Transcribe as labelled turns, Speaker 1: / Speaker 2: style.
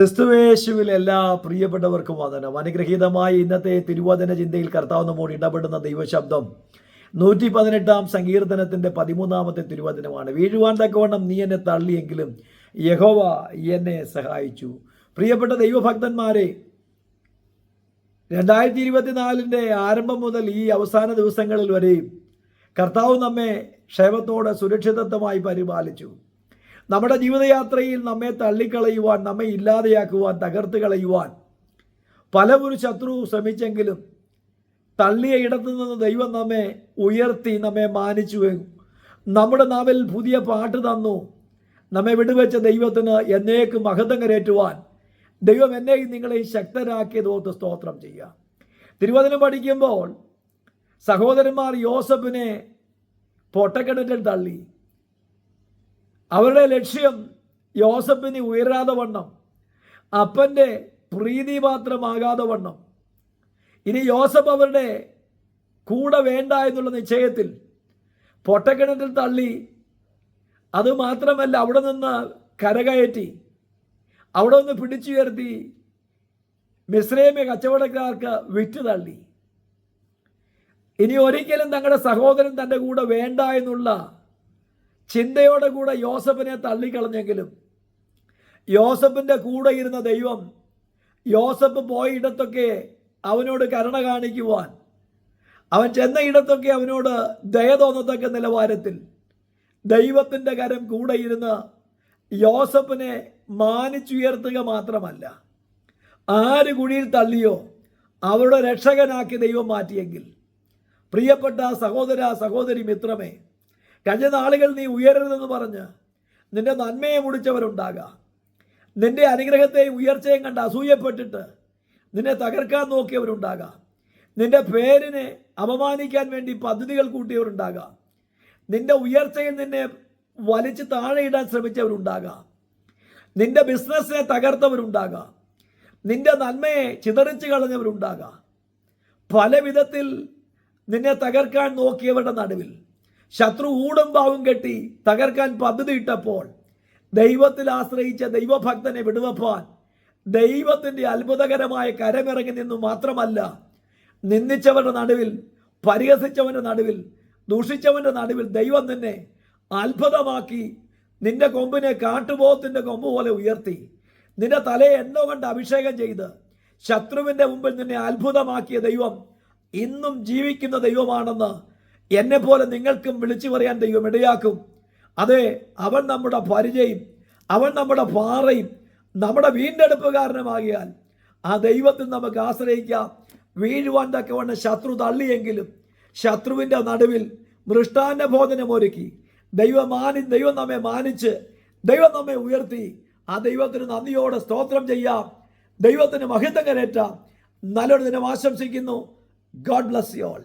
Speaker 1: ക്രിസ്തുവേശുവിൽ എല്ലാ പ്രിയപ്പെട്ടവർക്കും വന്ദനം. അനുഗ്രഹീതമായ ഇന്നത്തെ തിരുവചന ചിന്തയിൽ കർത്താവ് നമ്മോട് ഇടപെടുന്ന ദൈവശബ്ദം നൂറ്റി പതിനെട്ടാം സങ്കീർത്തനത്തിന്റെ പതിമൂന്നാമത്തെ തിരുവചനമാണ്. വീഴുവാൻ തക്കവണ്ണം നീ എന്നെ തള്ളിയെങ്കിലും യഹോവ എന്നെ സഹായിച്ചു. പ്രിയപ്പെട്ട ദൈവഭക്തന്മാരെ രണ്ടായിരത്തി ഇരുപത്തിനാലിന്റെ ആരംഭം മുതൽ ഈ അവസാന ദിവസങ്ങളിൽ വരെയും കർത്താവ് നമ്മെ ക്ഷേമത്തോടെ സുരക്ഷിതത്വമായി പരിപാലിച്ചു. നമ്മുടെ ജീവിതയാത്രയിൽ നമ്മെ തള്ളിക്കളയുവാൻ നമ്മെ ഇല്ലാതെയാക്കുവാൻ തകർത്ത് കളയുവാൻ പല ഒരു ശത്രു ശ്രമിച്ചെങ്കിലും തള്ളിയ ഇടത്തു നിന്ന് ദൈവം നമ്മെ ഉയർത്തി നമ്മെ മാനിച്ചു നമ്മുടെ നാവിൽ പുതിയ പാട്ട് തന്നു. നമ്മെ വിടുവെച്ച ദൈവത്തിന് എന്നേക്ക് മഹത്വം കരേറ്റുവാൻ ദൈവം എന്നെയും നിങ്ങളെയും ശക്തരാക്കിയതോത്ത് സ്തോത്രം ചെയ്യുക. തിരുവചനം പഠിക്കുമ്പോൾ സഹോദരന്മാർ യോസഫിനെ പൊട്ടക്കിണറ്റിൽ തള്ളി. അവരുടെ ലക്ഷ്യം യോസഫിന് ഉയരാതെ വണ്ണം അപ്പന്റെ പ്രീതിപാത്രമാകാതെ വണ്ണം. ഇനി യോസഫ് അവരുടെ കൂടെ വേണ്ട എന്നുള്ള നിശ്ചയത്തിൽ പൊട്ടക്കിണറ്റിൽ തള്ളി അതുമാത്രമല്ല അവിടെ നിന്ന് കരകയറ്റി അവിടെ നിന്ന് പിടിച്ചുയർത്തി മിശ്രയമ കച്ചവടക്കാർക്ക് വിറ്റ് തള്ളി. ഇനി ഒരിക്കലും തങ്ങളുടെ സഹോദരൻ തന്റെ കൂടെ വേണ്ട എന്നുള്ള ചിന്തയോടെ കൂടെ യോസഫിനെ തള്ളിക്കളഞ്ഞെങ്കിലും യോസഫിന്റെ കൂടെ ഇരുന്ന ദൈവം യോസഫ് പോയയിടത്തൊക്കെ അവനോട് കരുണ കാണിക്കുവാൻ അവൻ ചെന്ന ഇടത്തൊക്കെ അവനോട് ദയ തോന്നത്തക്ക നിലവാരത്തിൽ ദൈവത്തിന്റെ കരം കൂടെ ഇരുന്ന് യോസഫിനെ മാനിച്ചുയർത്തുക മാത്രമല്ല ആര് കുഴിയിൽ തള്ളിയോ അവരുടെ രക്ഷകനാക്കി ദൈവം മാറ്റിയെങ്കിൽ. പ്രിയപ്പെട്ട സഹോദര സഹോദരി മിത്രമേ കഴിഞ്ഞ നാളുകൾ നീ ഉയരരുതെന്ന് പറഞ്ഞ് നിന്റെ നന്മയെ മുടിച്ചവരുണ്ടാകാം. നിന്റെ അനുഗ്രഹത്തെ ഉയർച്ചയും കണ്ട് അസൂയപ്പെട്ടിട്ട് നിന്നെ തകർക്കാൻ നോക്കിയവരുണ്ടാകാം. നിന്റെ പേരിനെ അപമാനിക്കാൻ വേണ്ടി പദ്ധതികൾ കൂട്ടിയവരുണ്ടാകാം. നിന്റെ ഉയർച്ചയിൽ നിന്നെ വലിച്ചു താഴെയിടാൻ ശ്രമിച്ചവരുണ്ടാകാം. നിന്റെ ബിസിനസ്സിനെ തകർത്തവരുണ്ടാകാം. നിന്റെ നന്മയെ ചിതറിച്ച് കളഞ്ഞവരുണ്ടാകാം. പല വിധത്തിൽ നിന്നെ തകർക്കാൻ നോക്കിയവരുടെ നടുവിൽ ശത്രു ഊടും പാവും കെട്ടി തകർക്കാൻ പദ്ധതിയിട്ടപ്പോൾ ദൈവത്തിൽ ആശ്രയിച്ച ദൈവഭക്തനെ വിടുവപ്പാൻ ദൈവത്തിന്റെ അത്ഭുതകരമായ കരമിറങ്ങി നിന്നു മാത്രമല്ല നിന്ദിച്ചവരുടെ നടുവിൽ പരിഹസിച്ചവന്റെ നടുവിൽ ദൂഷിച്ചവന്റെ നടുവിൽ ദൈവം നിന്നെ അത്ഭുതമാക്കി നിന്റെ കൊമ്പിനെ കാട്ടുപോത്തിന്റെ കൊമ്പ് പോലെ ഉയർത്തി. നിന്റെ തലയെ എണ്ണോ കണ്ട് അഭിഷേകം ചെയ്ത് ശത്രുവിന്റെ മുമ്പിൽ നിന്നെ അത്ഭുതമാക്കിയ ദൈവം ഇന്നും ജീവിക്കുന്ന ദൈവമാണെന്ന് എന്നെ പോലെ നിങ്ങൾക്കും വിളിച്ചു പറയാൻ ദൈവം ഇടയാക്കും. അതെ അവൻ നമ്മുടെ പരിചയം അവൻ നമ്മുടെ പാറയും നമ്മുടെ വീണ്ടെടുപ്പ് വീണ്ടെടുപ്പുകാരനുമാകിയാൽ ആ ദൈവത്തിൽ നമുക്ക് ആശ്രയിക്കാം. വീഴുവാൻ തക്കവണ്ണം ശത്രു തള്ളിയെങ്കിലും ശത്രുവിന്റെ നടുവിൽ മൃഷ്ടാന്ന ഭോജനം ഒരുക്കി. ദൈവം മാനി ദൈവം നമ്മെ മാനിച്ച് ദൈവം നമ്മെ ഉയർത്തി. ആ ദൈവത്തിന് നന്ദിയോടെ സ്തോത്രം ചെയ്യാം. ദൈവത്തിന് മഹിതം കരേറ്റാം. നല്ലൊരു ദിനം ആശംസിക്കുന്നു. God bless you all.